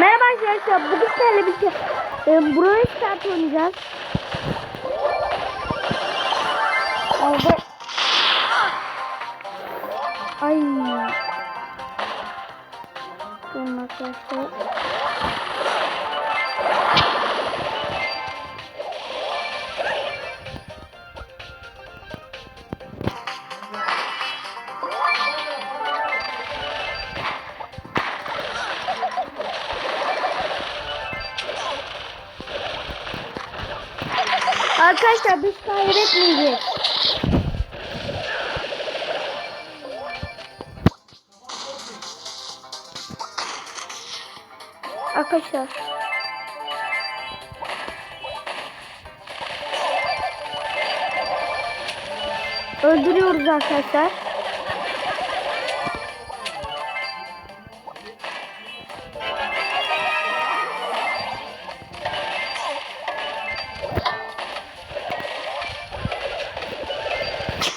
Merhaba arkadaşlar. Bugün sizlerle birlikte e, Brawl Stars oynayacağız. Orada... Ay. Durun arkadaşlar. Arkadaşlar biz kaybetmeyeceğiz. Arkadaşlar. Öldürüyoruz arkadaşlar.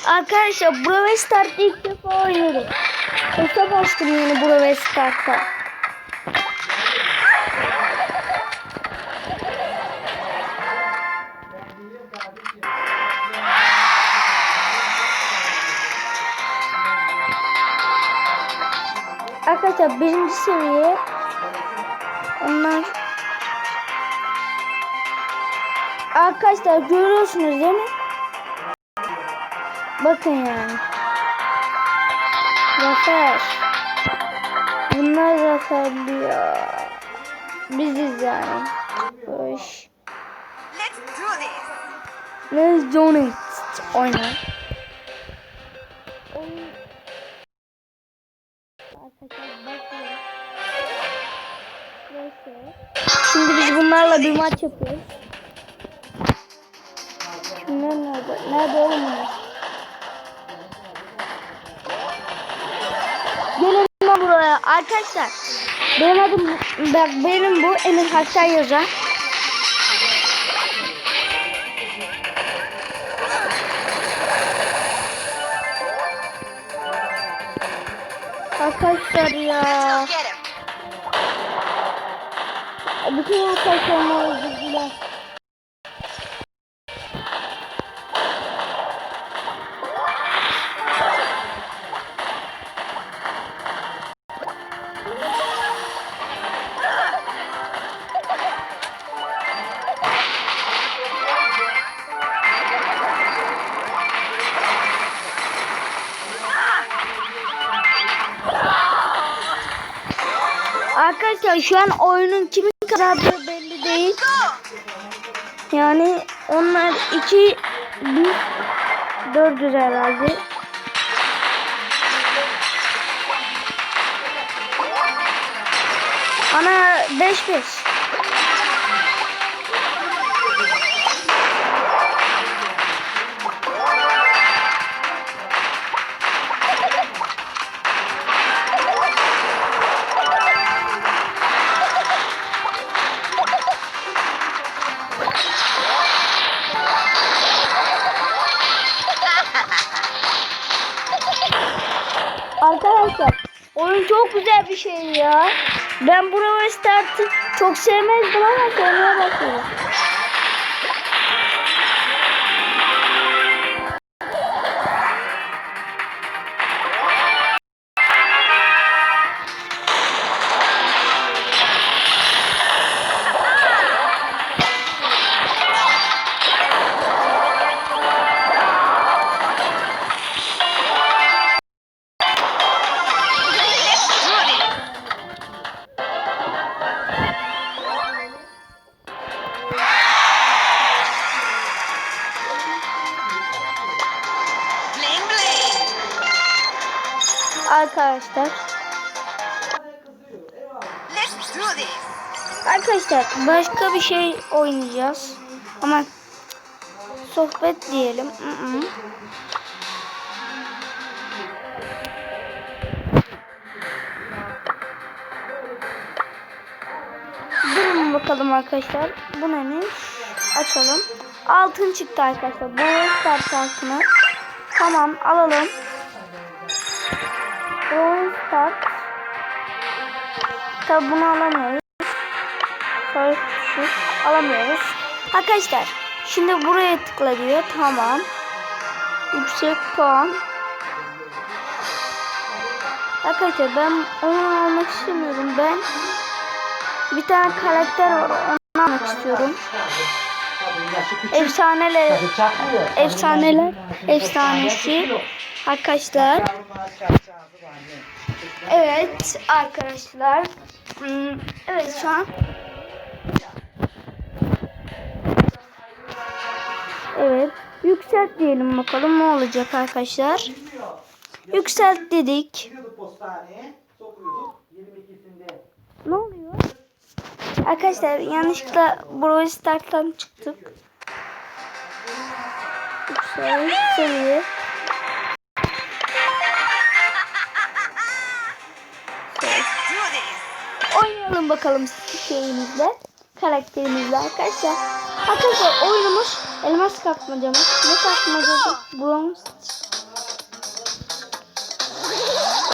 Arkadaşlar Brawl Stars'ta ilk defa oynuyorum. Hesap açtım yeni Brawl Stars'ta. Arkadaşlar birinci seviye onlar Arkadaşlar görüyorsunuz değil mi? Bakın yani. Zafer. Bunlar zaferli ya. Biziz yani. Hoş. Let's do this. Oyna. Şimdi biz bunlarla bir maç yapıyoruz. Şunlar nerede? Nerede oğlum bunlar? Arkadaşlar. Benim adım bak benim bu Emir Hakkar yazar. Arkadaşlar ya. Bütün arkadaşlarıma özür Arkadaşlar şu an oyunun kimin kazandığı belli değil. Yani onlar iki bir dördüz herhalde. Ana beş beş. Arkadaşlar oyun çok güzel bir şey ya. Ben Brawl Stars'ı çok sevmezdim ama sevmeye başladım. Arkadaşlar. Arkadaşlar başka bir şey oynayacağız. Ama sohbet diyelim. Hı -hı. Durun bakalım arkadaşlar. Bu neymiş? Açalım. Altın çıktı arkadaşlar. Bu start altını. Tamam alalım. Brawl Stars. Tabi bunu alamıyoruz. Sağ tuşu alamıyoruz. Arkadaşlar şimdi buraya tıkla diyor. Tamam. Yüksek puan. Arkadaşlar ben onu almak istemiyorum. Ben bir tane karakter var. Onu almak istiyorum. Efsaneler, efsaneler, efsanesi. Arkadaşlar. Evet arkadaşlar. Hmm, Evet şu an. Evet. Yükselt diyelim bakalım ne olacak arkadaşlar. Yükselt dedik. Gidiyorduk postaneye, sokuyorduk. 22'sinde Ne oluyor? Arkadaşlar yanlışlıkla Brawl Stars'tan çıktık. Yüksel seviye. Oynayalım bakalım şeyimizle. Karakterimizle arkadaşlar. Arkadaşlar oyunumuz elmas kapmaca mı? Ne kapmacası? Bronze